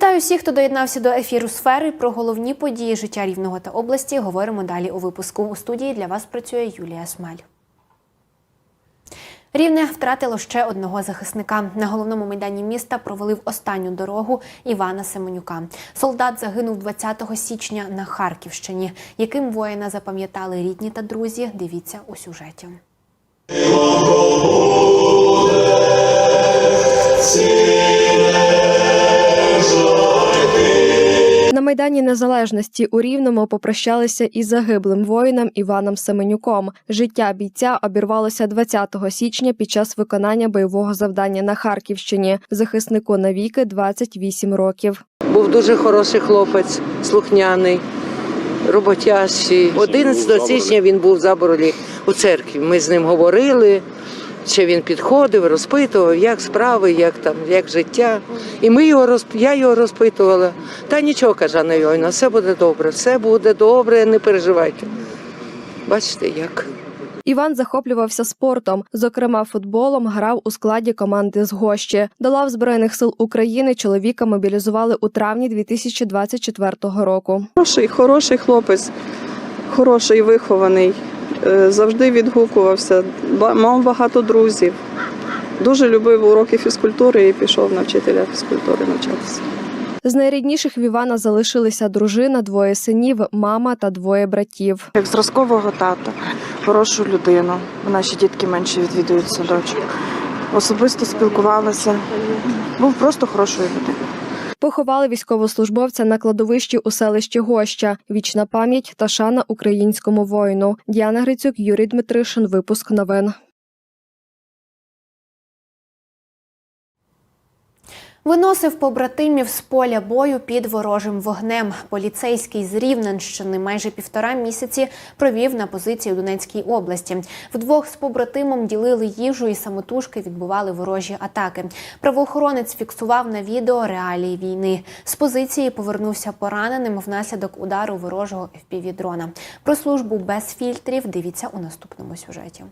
Вітаю всіх, хто доєднався до ефіру сфери. Про головні події життя рівного та області говоримо далі у випуску. У студії для вас працює Юлія Смаль. Рівне втратило ще одного захисника. На головному майдані міста провели в останню дорогу Івана Семенюка. Солдат загинув 20 січня на Харківщині. Яким воїна запам'ятали рідні та друзі? Дивіться у сюжеті. На Майдані Незалежності у Рівному попрощалися із загиблим воїном Іваном Семенюком. Життя бійця обірвалося 20 січня під час виконання бойового завдання на Харківщині. Захиснику навіки 28 років. Був дуже хороший хлопець, слухняний, роботящий. 11 січня він був в заборолі у церкві. Ми з ним говорили. Ще він підходив, розпитував, як справи, як там, як життя. І ми його розп... я його розпитувала. Та нічого, каже Анна Йойна, все буде добре, все буде добре, не переживайте. Бачите, як. Іван захоплювався спортом, зокрема футболом, грав у складі команди з Гощі. До лав Збройних сил України чоловіка мобілізували у травні 2024 року. Хороший, хороший хлопець, хороший, вихований, завжди відгукувався, мав багато друзів. Дуже любив уроки фізкультури і пішов на вчителя фізкультури навчатися. З найрідніших в Івана залишилися дружина, двоє синів, мама та двоє братів. як зразкового тата, хорошу людину. Наші дітки менше відвідують садочок. Особисто спілкувалася. Був просто хорошою людиною. Поховали військовослужбовця на кладовищі у селищі Гоща. Вічна пам'ять та шана українському воїну. Діана Грицюк, Юрій Дмитришин. Випуск новин. Виносив побратимів з поля бою під ворожим вогнем. Поліцейський з Рівненщини майже півтора місяці провів на позиції у Донецькій області. Вдвох з побратимом ділили їжу і самотужки відбували ворожі атаки. Правоохоронець фіксував на відео реалії війни. З позиції повернувся пораненим внаслідок удару ворожого FPV-дрона. Про службу без фільтрів дивіться у наступному сюжеті.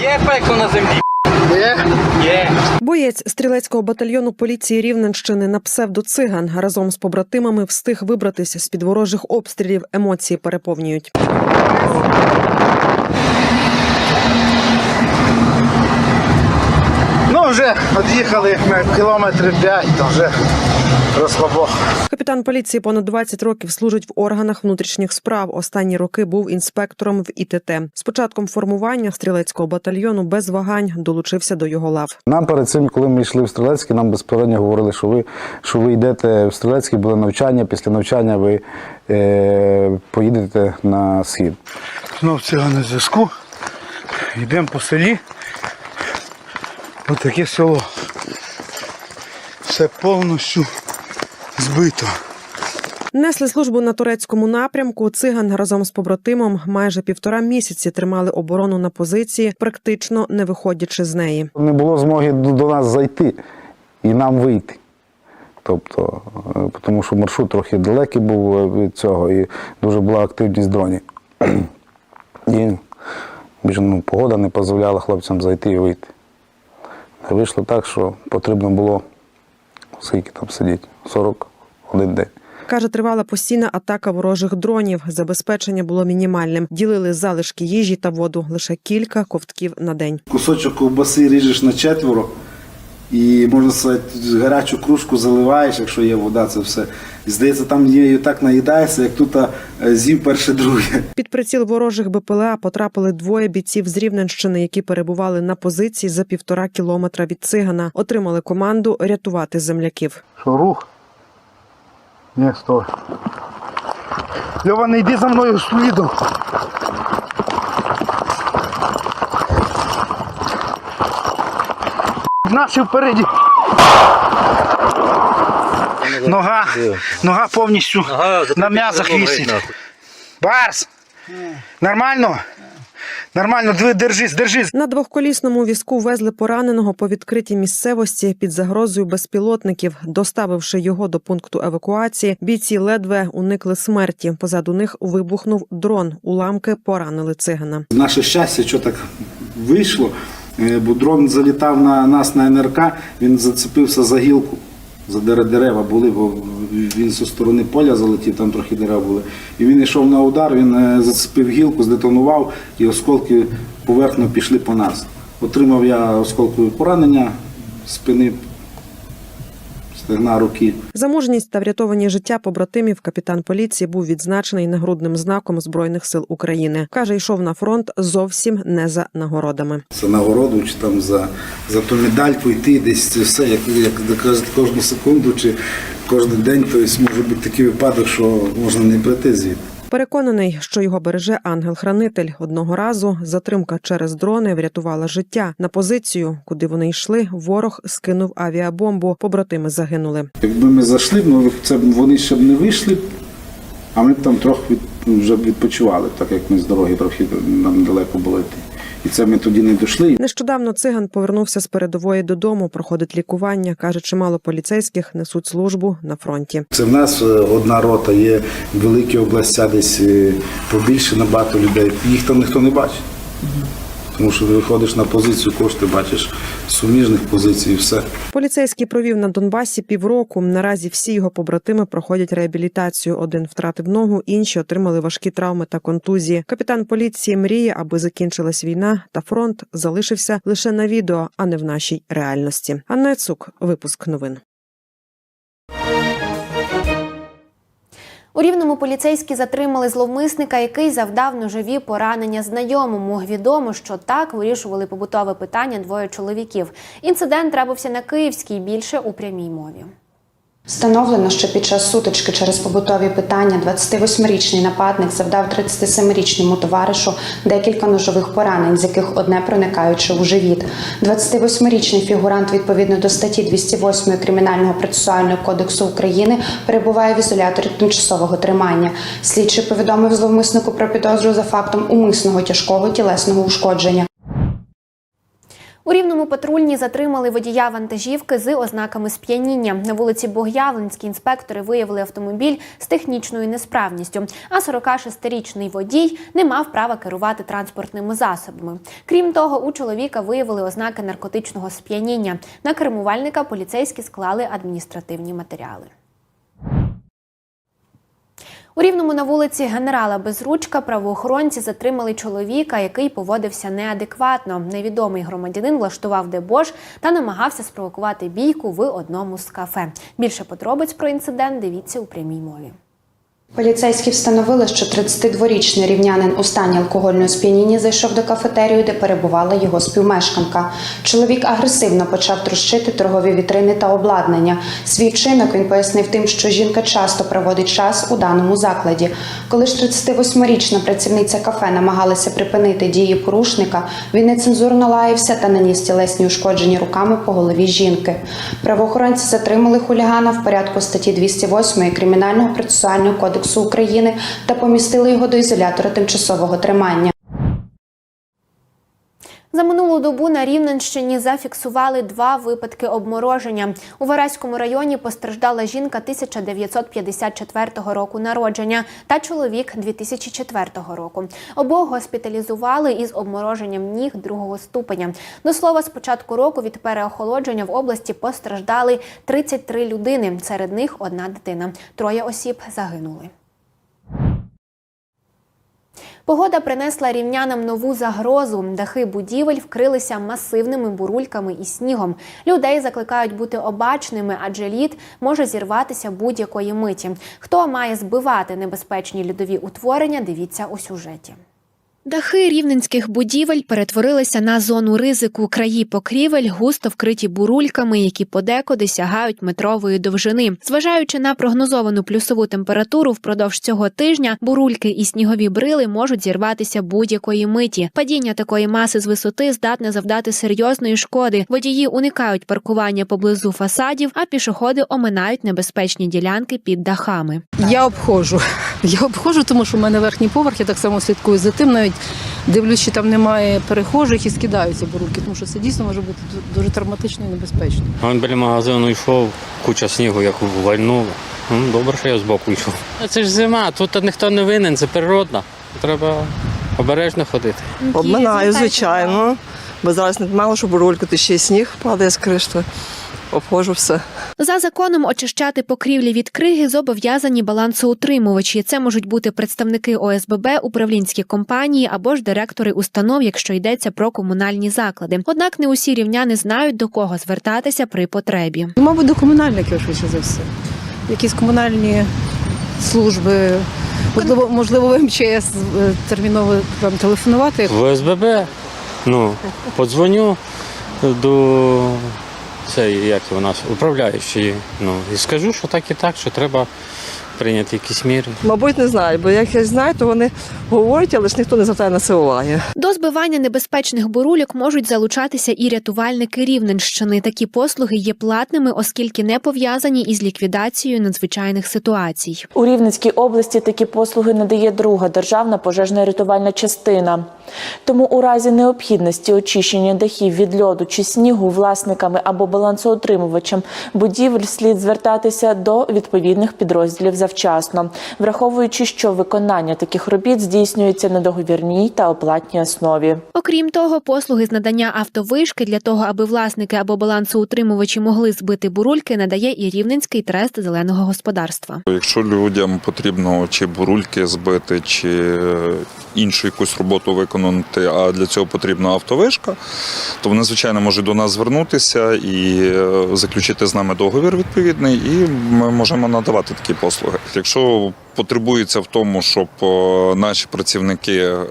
Є пекло на землі. Боєць стрілецького батальйону поліції Рівненщини на псевдо циган разом з побратимами встиг вибратися з під ворожих обстрілів. Емоції переповнюють. Ну, вже від'їхали ми кілометрів п'ять, то вже розслабох. Капітан поліції понад 20 років служить в органах внутрішніх справ. Останні роки був інспектором в ІТТ. З початком формування стрілецького батальйону без вагань долучився до його лав. Нам перед цим, коли ми йшли в Стрілецький, нам безпосередньо говорили, що ви, що ви йдете в Стрілецький, буде навчання, після навчання ви е, поїдете на схід. Знов цього на зв'язку. Йдемо по селі. Ось таке село. Все повністю збито. Несли службу на турецькому напрямку. Циган разом з побратимом майже півтора місяці тримали оборону на позиції, практично не виходячи з неї. Не було змоги до, нас зайти і нам вийти. Тобто, е, тому що маршрут трохи далекий був е, від цього, і дуже була активність дронів. І більше, ну, погода не дозволяла хлопцям зайти і вийти. Вийшло так, що потрібно було скільки там сидіть? 41 день. Каже, тривала постійна атака ворожих дронів. Забезпечення було мінімальним. Ділили залишки їжі та воду лише кілька ковтків на день. кусочок ковбаси ріжеш на четверо і, можна сказати, гарячу кружку заливаєш, якщо є вода, це все. І здається, там є так наїдаєшся, як тут а, з'їв перше друге. Під приціл ворожих БПЛА потрапили двоє бійців з Рівненщини, які перебували на позиції за півтора кілометра від цигана. Отримали команду рятувати земляків. Що рух? Ні, стой. Льова, не йди за мною слідом. Наші впереді. Нога, нога повністю на м'язах вісить. Барс! Нормально? Нормально, держись, держись. На двохколісному візку везли пораненого по відкритій місцевості під загрозою безпілотників. Доставивши його до пункту евакуації, бійці ледве уникли смерті. Позаду них вибухнув дрон. Уламки поранили цигана. Наше щастя, що так вийшло, бо дрон залітав на нас на НРК, він зацепився за гілку. за дере- дерева були, бо він зі сторони поля залетів, там трохи дерева були. І він йшов на удар, він е, зацепив гілку, здетонував, і осколки поверхно пішли по нас. Отримав я осколкові поранення спини, стегна руки. Заможність та врятовані життя побратимів капітан поліції був відзначений нагрудним знаком збройних сил України. каже, йшов на фронт зовсім не за нагородами. за нагороду, чи там за, за ту медальку йти десь це все, як, як кажуть, кожну секунду чи кожен день, то есть може бути такий випадок, що можна не прийти звідти. Переконаний, що його береже ангел-хранитель. Одного разу затримка через дрони врятувала життя. На позицію, куди вони йшли, ворог скинув авіабомбу. Побратими загинули. Якби ми зайшли, ну це вони ще б не вийшли, а ми б там трохи від, ну, вже відпочивали, так як ми з дороги трохи нам далеко було йти. І це ми тоді не дійшли. Нещодавно циган повернувся з передової додому, проходить лікування. каже, чимало поліцейських несуть службу на фронті. Це в нас е, одна рота, є великі областя, десь е, побільше набагато людей. Їх там ніхто не бачить. Тому що виходиш на позицію, кошти бачиш суміжних позицій і все. Поліцейський провів на Донбасі півроку. Наразі всі його побратими проходять реабілітацію. Один втратив ногу, інші отримали важкі травми та контузії. Капітан поліції мріє, аби закінчилась війна, та фронт залишився лише на відео, а не в нашій реальності. Анна Цук, випуск новин. У рівному поліцейські затримали зловмисника, який завдав ножові поранення знайомому. Відомо, що так вирішували побутове питання двоє чоловіків. Інцидент трапився на Київській більше у прямій мові. Встановлено, що під час сутички через побутові питання 28-річний нападник завдав 37-річному товаришу декілька ножових поранень, з яких одне проникаючи у живіт. 28-річний фігурант відповідно до статті 208 Кримінального процесуального кодексу України перебуває в ізоляторі тимчасового тримання. Слідчий повідомив зловмиснику про підозру за фактом умисного тяжкого тілесного ушкодження. У рівному патрульні затримали водія вантажівки з ознаками сп'яніння. На вулиці Бог'явленській інспектори виявили автомобіль з технічною несправністю. А 46-річний водій не мав права керувати транспортними засобами. Крім того, у чоловіка виявили ознаки наркотичного сп'яніння. На кермувальника поліцейські склали адміністративні матеріали. У рівному на вулиці генерала Безручка правоохоронці затримали чоловіка, який поводився неадекватно. Невідомий громадянин влаштував дебош та намагався спровокувати бійку в одному з кафе. Більше подробиць про інцидент дивіться у прямій мові. Поліцейські встановили, що 32-річний рівнянин у стані алкогольного сп'яніння зайшов до кафетерію, де перебувала його співмешканка. Чоловік агресивно почав трощити торгові вітрини та обладнання. Свій вчинок він пояснив тим, що жінка часто проводить час у даному закладі. Коли ж 38-річна працівниця кафе намагалася припинити дії порушника, він нецензурно лаявся та наніс тілесні ушкодження руками по голові жінки. Правоохоронці затримали хулігана в порядку статті 208 Кримінального процесуального кодексу України та помістили його до ізолятора тимчасового тримання. За минулу добу на Рівненщині зафіксували два випадки обмороження. У Вараському районі постраждала жінка 1954 року народження та чоловік 2004 року. Обох госпіталізували із обмороженням ніг другого ступеня. До слова, з початку року від переохолодження в області постраждали 33 людини. Серед них одна дитина. Троє осіб загинули. Погода принесла рівнянам нову загрозу. Дахи будівель вкрилися масивними бурульками і снігом. Людей закликають бути обачними, адже лід може зірватися будь-якої миті. Хто має збивати небезпечні льодові утворення? Дивіться у сюжеті. Дахи рівненських будівель перетворилися на зону ризику. Краї покрівель густо вкриті бурульками, які подекуди сягають метрової довжини. Зважаючи на прогнозовану плюсову температуру впродовж цього тижня, бурульки і снігові брили можуть зірватися будь-якої миті. Падіння такої маси з висоти здатне завдати серйозної шкоди. Водії уникають паркування поблизу фасадів, а пішоходи оминають небезпечні ділянки під дахами. Я обходжу. Я обходжу, тому що в мене верхній поверх, я так само слідкую за тим. Навіть дивлюсь, чи там немає перехожих і скидаються бурульки, тому що це дійсно може бути дуже травматично і небезпечно. Він біля магазину йшов, куча снігу, як вальнуло. Ну, Добре, що я збоку йшов. Це ж зима, тут ніхто не винен, це природна. Треба обережно ходити. Обминаю, звичайно. Бо зараз не мало, що бурульку, то ще й сніг падає з кришти. Обходжу все. За законом очищати покрівлі від криги зобов'язані балансоутримувачі. Це можуть бути представники ОСББ, управлінські компанії або ж директори установ, якщо йдеться про комунальні заклади. Однак не усі рівняни знають до кого звертатися при потребі. Мабуть, до комунальників швидше за все. Якісь комунальні служби, можливо, можливо, в МЧС е, терміново вам телефонувати. В ОСББ, ну, подзвоню до цієї, як у нас, управляючої, ну, і скажу, що так і так, що треба прийняти якісь міри. Мабуть, не знаю, бо як я знаю, то вони говорять, але ж ніхто не звертає на це уваги. До збивання небезпечних бурульок можуть залучатися і рятувальники Рівненщини. Такі послуги є платними, оскільки не пов'язані із ліквідацією надзвичайних ситуацій. У Рівненській області такі послуги надає друга державна пожежна рятувальна частина. Тому у разі необхідності очищення дахів від льоду чи снігу власниками або балансоутримувачем будівель слід звертатися до відповідних підрозділів завчасно, враховуючи, що виконання таких робіт здійснюється на договірній та оплатній основі. Окрім того, послуги з надання автовишки для того, аби власники або балансоутримувачі могли збити бурульки, надає і Рівненський трест зеленого господарства. Якщо людям потрібно чи бурульки збити, чи е, іншу якусь роботу виконати, а для цього потрібна автовишка, то вони, звичайно, можуть до нас звернутися і е, заключити з нами договір відповідний, і ми можемо надавати такі послуги. Якщо потребується в тому, щоб е, наші працівники е,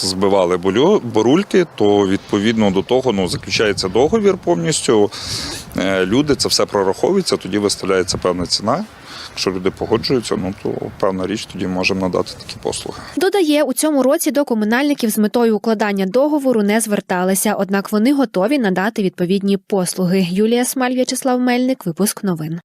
збивали бурульки, то відповідно до того ну, заключається договір повністю. Е, Люди це все прораховується, тоді виставляється певна ціна. Якщо люди погоджуються, ну то певна річ тоді можемо надати такі послуги. Додає, у цьому році до комунальників з метою укладання договору не зверталися, однак вони готові надати відповідні послуги. Юлія Смаль, В'ячеслав Мельник, випуск новин.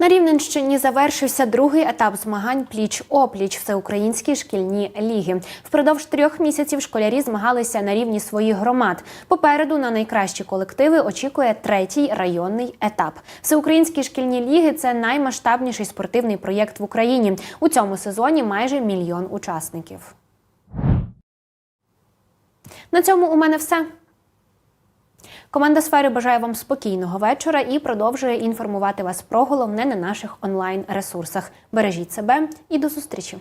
На Рівненщині завершився другий етап змагань пліч-опліч всеукраїнські шкільні ліги. Впродовж трьох місяців школярі змагалися на рівні своїх громад. Попереду на найкращі колективи очікує третій районний етап. Всеукраїнські шкільні ліги це наймасштабніший спортивний проєкт в Україні. У цьому сезоні майже мільйон учасників. На цьому у мене все. Команда сфери бажає вам спокійного вечора і продовжує інформувати вас про головне на наших онлайн ресурсах. Бережіть себе і до зустрічі!